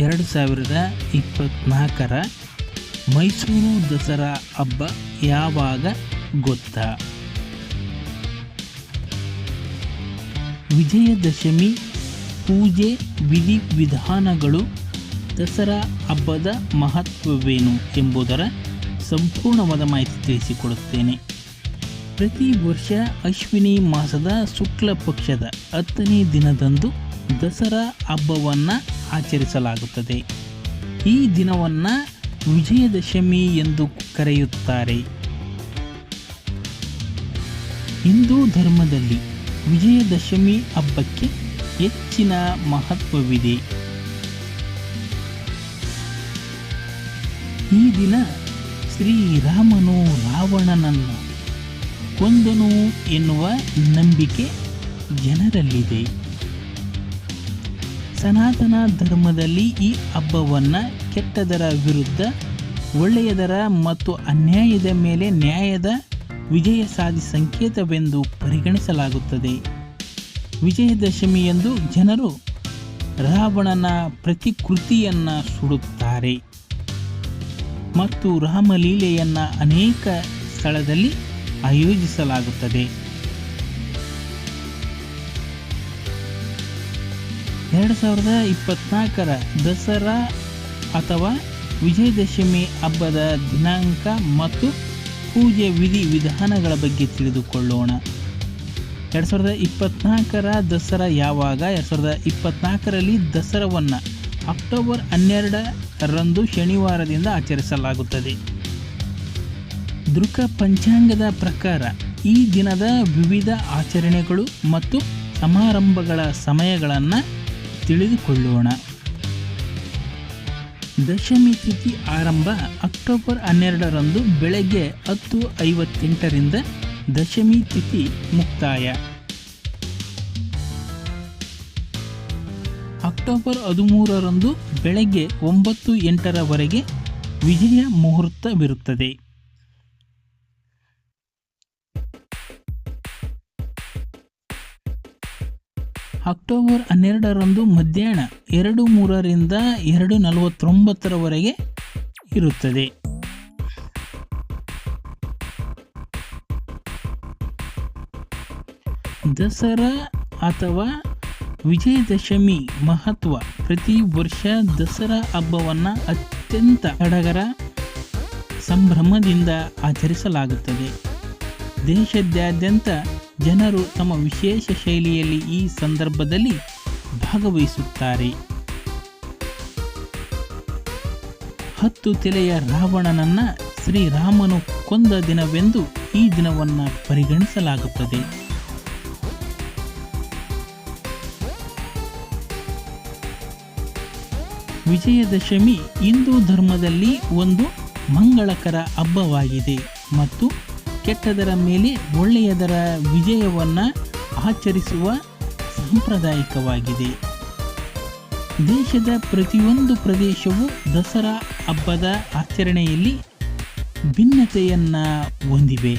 ಎರಡು ಸಾವಿರದ ಇಪ್ಪತ್ತ್ನಾಲ್ಕರ ಮೈಸೂರು ದಸರಾ ಹಬ್ಬ ಯಾವಾಗ ಗೊತ್ತಾ? ವಿಜಯದಶಮಿ ಪೂಜೆ ವಿಧಿವಿಧಾನಗಳು ದಸರಾ ಹಬ್ಬದ ಮಹತ್ವವೇನು ಎಂಬುದರ ಸಂಪೂರ್ಣವಾದ ಮಾಹಿತಿ ತಿಳಿಸಿಕೊಡುತ್ತೇನೆ. ಪ್ರತಿ ವರ್ಷ ಅಶ್ವಿನಿ ಮಾಸದ ಶುಕ್ಲ ಪಕ್ಷದ ಹತ್ತನೇ ದಿನದಂದು ದಸರಾ ಹಬ್ಬವನ್ನು ಆಚರಿಸಲಾಗುತ್ತದೆ. ಈ ದಿನವನ್ನು ವಿಜಯದಶಮಿ ಎಂದು ಕರೆಯುತ್ತಾರೆ. ಹಿಂದೂ ಧರ್ಮದಲ್ಲಿ ವಿಜಯದಶಮಿ ಹಬ್ಬಕ್ಕೆ ಹೆಚ್ಚಿನ ಮಹತ್ವವಿದೆ. ಈ ದಿನ ಶ್ರೀರಾಮನು ರಾವಣನನ್ನು ಕೊಂದನು ಎನ್ನುವ ನಂಬಿಕೆ ಜನರಲ್ಲಿದೆ. ಸನಾತನ ಧರ್ಮದಲ್ಲಿ ಈ ಹಬ್ಬವನ್ನು ಕೆಟ್ಟದರ ವಿರುದ್ಧ, ಒಳ್ಳೆಯದರ ಮತ್ತು ಅನ್ಯಾಯದ ಮೇಲೆ ನ್ಯಾಯದ ವಿಜಯ ಸಾಧಿ ಸಂಕೇತವೆಂದು ಪರಿಗಣಿಸಲಾಗುತ್ತದೆ. ವಿಜಯದಶಮಿಯಂದು ಜನರು ರಾವಣನ ಪ್ರತಿಕೃತಿಯನ್ನು ಸುಡುತ್ತಾರೆ. ಮತ್ತು ರಾಮಲೀಲೆಯನ್ನು ಅನೇಕ ಸ್ಥಳದಲ್ಲಿ ಆಯೋಜಿಸಲಾಗುತ್ತದೆ. ಎರಡು ಸಾವಿರದ ಇಪ್ಪತ್ನಾಲ್ಕರ ದಸರಾ ಅಥವಾ ವಿಜಯದಶಮಿ ಹಬ್ಬದ ದಿನಾಂಕ ಮತ್ತು ಪೂಜೆ ವಿಧಿ ವಿಧಾನಗಳ ಬಗ್ಗೆ ತಿಳಿದುಕೊಳ್ಳೋಣ. ಎರಡು ಸಾವಿರದ ಇಪ್ಪತ್ನಾಲ್ಕರ ದಸರಾ ಯಾವಾಗ? ಎರಡು ಸಾವಿರದ ಇಪ್ಪತ್ನಾಲ್ಕರಲ್ಲಿ ದಸರಾವನ್ನು ಅಕ್ಟೋಬರ್ ಹನ್ನೆರಡರಂದು ಶನಿವಾರದಿಂದ ಆಚರಿಸಲಾಗುತ್ತದೆ. ದೃಕ ಪಂಚಾಂಗದ ಪ್ರಕಾರ ಈ ದಿನದ ವಿವಿಧ ಆಚರಣೆಗಳು ಮತ್ತು ಸಮಾರಂಭಗಳ ಸಮಯಗಳನ್ನು ತಿಳಿದುಕೊಳ್ಳೋಣ. ದಶಮಿ ತಿಥಿ ಆರಂಭ ಅಕ್ಟೋಬರ್ ಹನ್ನೆರಡರಂದು ಬೆಳಗ್ಗೆ ಹತ್ತು ಐವತ್ತೆಂಟರಿಂದ ದಶಮಿ ತಿಥಿ ಮುಕ್ತಾಯ. ಅಕ್ಟೋಬರ್ ಹದಿಮೂರರಂದು ಬೆಳಗ್ಗೆ ಒಂಬತ್ತು ಎಂಟರವರೆಗೆ ವಿಜಯ ಮುಹೂರ್ತವಿರುತ್ತದೆ. ಅಕ್ಟೋಬರ್ ಹನ್ನೆರಡರಂದು ಮಧ್ಯಾಹ್ನ ಎರಡು ಮೂರರಿಂದ ಎರಡು ನಲವತ್ತೊಂಬತ್ತರವರೆಗೆ ಇರುತ್ತದೆ. ದಸರಾ ಅಥವಾ ವಿಜಯದಶಮಿ ಮಹತ್ವ ಪ್ರತಿ ವರ್ಷ ದಸರಾ ಹಬ್ಬವನ್ನು ಅತ್ಯಂತ ಸಡಗರ ಸಂಭ್ರಮದಿಂದ ಆಚರಿಸಲಾಗುತ್ತದೆ. ದೇಶದಾದ್ಯಂತ ಜನರು ತಮ್ಮ ವಿಶೇಷ ಶೈಲಿಯಲ್ಲಿ ಈ ಸಂದರ್ಭದಲ್ಲಿ ಭಾಗವಹಿಸುತ್ತಾರೆ. ಹತ್ತು ತಲೆಯ ರಾವಣನನ್ನ ಶ್ರೀರಾಮನು ಕೊಂದ ದಿನವೆಂದು ಈ ದಿನವನ್ನು ಪರಿಗಣಿಸಲಾಗುತ್ತದೆ. ವಿಜಯದಶಮಿ ಹಿಂದೂ ಧರ್ಮದಲ್ಲಿ ಒಂದು ಮಂಗಳಕರ ಹಬ್ಬವಾಗಿದೆ ಮತ್ತು ಕೆಟ್ಟದರ ಮೇಲೆ ಒಳ್ಳೆಯದರ ವಿಜಯವನ್ನು ಆಚರಿಸುವ ಸಾಂಪ್ರದಾಯಿಕವಾಗಿದೆ. ದೇಶದ ಪ್ರತಿಯೊಂದು ಪ್ರದೇಶವು ದಸರಾ ಹಬ್ಬದ ಆಚರಣೆಯಲ್ಲಿ ಭಿನ್ನತೆಯನ್ನು ಹೊಂದಿವೆ.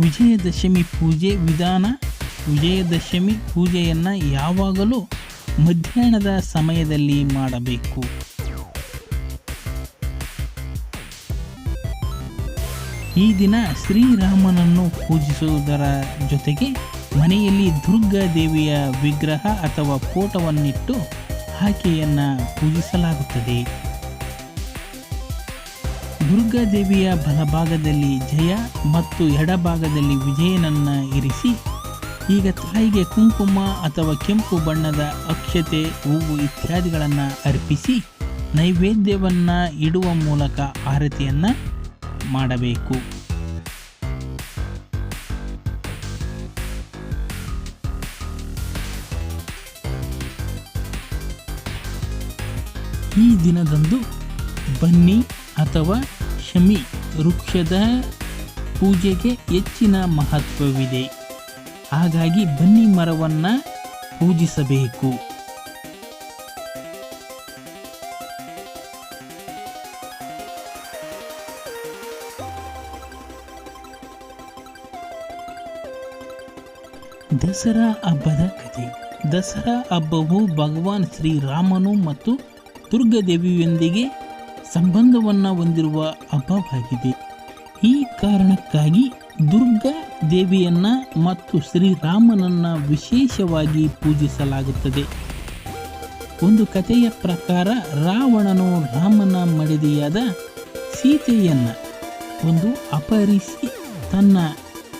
ವಿಜಯದಶಮಿ ಪೂಜೆ ವಿಧಾನ, ವಿಜಯದಶಮಿ ಪೂಜೆಯನ್ನು ಯಾವಾಗಲೂ ಮಧ್ಯಾಹ್ನದ ಸಮಯದಲ್ಲಿ ಮಾಡಬೇಕು. ಈ ದಿನ ಶ್ರೀರಾಮನನ್ನು ಪೂಜಿಸುವುದರ ಜೊತೆಗೆ ಮನೆಯಲ್ಲಿ ದುರ್ಗಾ ದೇವಿಯ ವಿಗ್ರಹ ಅಥವಾ ಫೋಟೋವನ್ನಿಟ್ಟು ಆಕೆಯನ್ನು ಪೂಜಿಸಲಾಗುತ್ತದೆ. ದುರ್ಗಾ ದೇವಿಯ ಬಲಭಾಗದಲ್ಲಿ ಜಯ ಮತ್ತು ಎಡಭಾಗದಲ್ಲಿ ವಿಜಯನನ್ನು ಇರಿಸಿ, ಈಗ ತಾಯಿಗೆ ಕುಂಕುಮ ಅಥವಾ ಕೆಂಪು ಬಣ್ಣದ ಅಕ್ಷತೆ, ಹೂವು ಇತ್ಯಾದಿಗಳನ್ನು ಅರ್ಪಿಸಿ ನೈವೇದ್ಯವನ್ನು ಇಡುವ ಮೂಲಕ ಆರತಿಯನ್ನು ಮಾಡಬೇಕು. ಈ ದಿನದಂದು ಬನ್ನಿ ಅಥವಾ ಶಮಿ ವೃಕ್ಷದ ಪೂಜೆಗೆ ಹೆಚ್ಚಿನ ಮಹತ್ವವಿದೆ. ಹಾಗಾಗಿ ಬನ್ನಿ ಮರವನ್ನು ಪೂಜಿಸಬೇಕು. ದಸರಾ ಹಬ್ಬದ ಕಥೆ. ದಸರಾ ಹಬ್ಬವು ಭಗವಾನ್ ಶ್ರೀರಾಮನು ಮತ್ತು ದುರ್ಗಾದೇವಿಯೊಂದಿಗೆ ಸಂಬಂಧವನ್ನು ಹೊಂದಿರುವ ಹಬ್ಬವಾಗಿದೆ. ಈ ಕಾರಣಕ್ಕಾಗಿ ದುರ್ಗಾ ದೇವಿಯನ್ನ ಮತ್ತು ಶ್ರೀರಾಮನನ್ನು ವಿಶೇಷವಾಗಿ ಪೂಜಿಸಲಾಗುತ್ತದೆ. ಒಂದು ಕಥೆಯ ಪ್ರಕಾರ ರಾವಣನು ರಾಮನ ಮಡದಿಯಾದ ಸೀತೆಯನ್ನು ಒಂದು ಅಪಹರಿಸಿ ತನ್ನ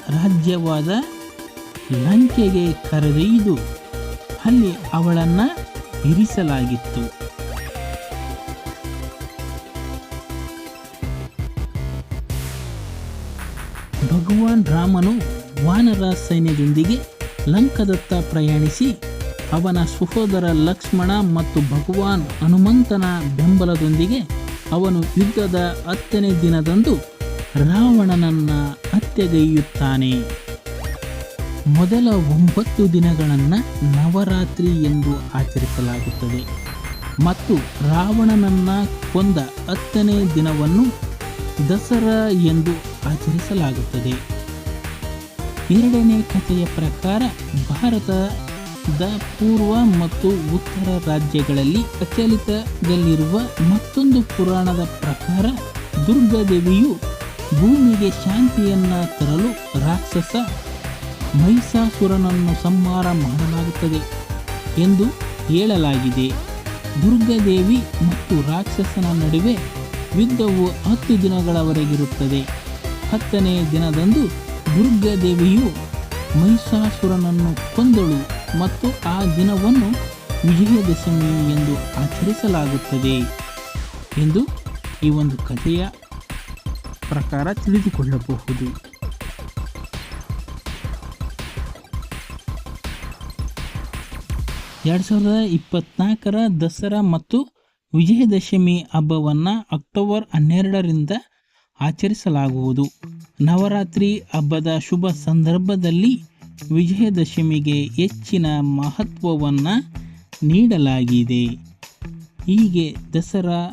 ರಾಜ್ಯವಾದ ಲಂಕೆಗೆ ಕರೆದೊಯ್ದು ಅಲ್ಲಿ ಅವಳನ್ನು ಇರಿಸಲಾಗಿತ್ತು. ಭಗವಾನ್ ರಾಮನು ವಾನರ ಸೈನ್ಯದೊಂದಿಗೆ ಲಂಕದತ್ತ ಪ್ರಯಾಣಿಸಿ ಅವನ ಸಹೋದರ ಲಕ್ಷ್ಮಣ ಮತ್ತು ಭಗವಾನ್ ಹನುಮಂತನ ಬೆಂಬಲದೊಂದಿಗೆ ಅವನು ಯುದ್ಧದ ಹತ್ತನೇ ದಿನದಂದು ರಾವಣನನ್ನು ಹತ್ಯೆಗೈಯುತ್ತಾನೆ. ಮೊದಲ ಒಂಬತ್ತು ದಿನಗಳನ್ನು ನವರಾತ್ರಿ ಎಂದು ಆಚರಿಸಲಾಗುತ್ತದೆ. ಮತ್ತು ರಾವಣನನ್ನು ಕೊಂದ ಹತ್ತನೇ ದಿನವನ್ನು ದಸರಾ ಎಂದು ಆಚರಿಸಲಾಗುತ್ತದೆ. ಎರಡನೇ ಕಥೆಯ ಪ್ರಕಾರ ಭಾರತದ ಪೂರ್ವ ಮತ್ತು ಉತ್ತರ ರಾಜ್ಯಗಳಲ್ಲಿ ಪ್ರಚಲಿತದಲ್ಲಿರುವ ಮತ್ತೊಂದು ಪುರಾಣದ ಪ್ರಕಾರ ದುರ್ಗಾದೇವಿಯು ಭೂಮಿಗೆ ಶಾಂತಿಯನ್ನು ತರಲು ರಾಕ್ಷಸ ಮಹಿಷಾಸುರನನ್ನು ಸಂಹಾರ ಮಾಡಲಾಗುತ್ತದೆ ಎಂದು ಹೇಳಲಾಗಿದೆ. ದುರ್ಗಾದೇವಿ ಮತ್ತು ರಾಕ್ಷಸನ ನಡುವೆ ಯುದ್ಧವು ಹತ್ತು ದಿನಗಳವರೆಗಿರುತ್ತದೆ. ಹತ್ತನೇ ದಿನದಂದು ದುರ್ಗಾದೇವಿಯು ಮಹಿಷಾಸುರನನ್ನು ಕೊಂದಳು ಮತ್ತು ಆ ದಿನವನ್ನು ವಿಜಯದಶಮಿ ಎಂದು ಆಚರಿಸಲಾಗುತ್ತದೆ ಎಂದು ಈ ಒಂದು ಕಥೆಯ ಪ್ರಕಾರ ತಿಳಿದುಕೊಳ್ಳಬಹುದು. ಎರಡು ಸಾವಿರದ ಇಪ್ಪತ್ನಾಲ್ಕರ ದಸರಾ ಮತ್ತು ವಿಜಯದಶಮಿ ಹಬ್ಬವನ್ನು ಅಕ್ಟೋಬರ್ ಹನ್ನೆರಡರಿಂದ ಆಚರಿಸಲಾಗುವುದು. ನವರಾತ್ರಿ ಹಬ್ಬದ ಶುಭ ಸಂದರ್ಭದಲ್ಲಿ ವಿಜಯದಶಮಿಗೆ ಹೆಚ್ಚಿನ ಮಹತ್ವವನ್ನು ನೀಡಲಾಗಿದೆ. ಹೀಗೆ ದಸರಾ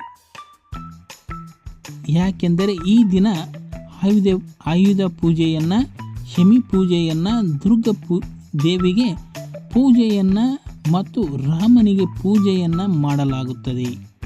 ಯಾಕೆಂದರೆ ಈ ದಿನ ಆಯುಧ ಆಯುಧ ಪೂಜೆಯನ್ನು, ಶಮಿ ಪೂಜೆಯನ್ನು, ದುರ್ಗ ಪೂ, ದೇವಿಗೆ ಪೂಜೆಯನ್ನು ಮತ್ತು ರಾಮನಿಗೆ ಪೂಜೆಯನ್ನು ಮಾಡಲಾಗುತ್ತದೆ.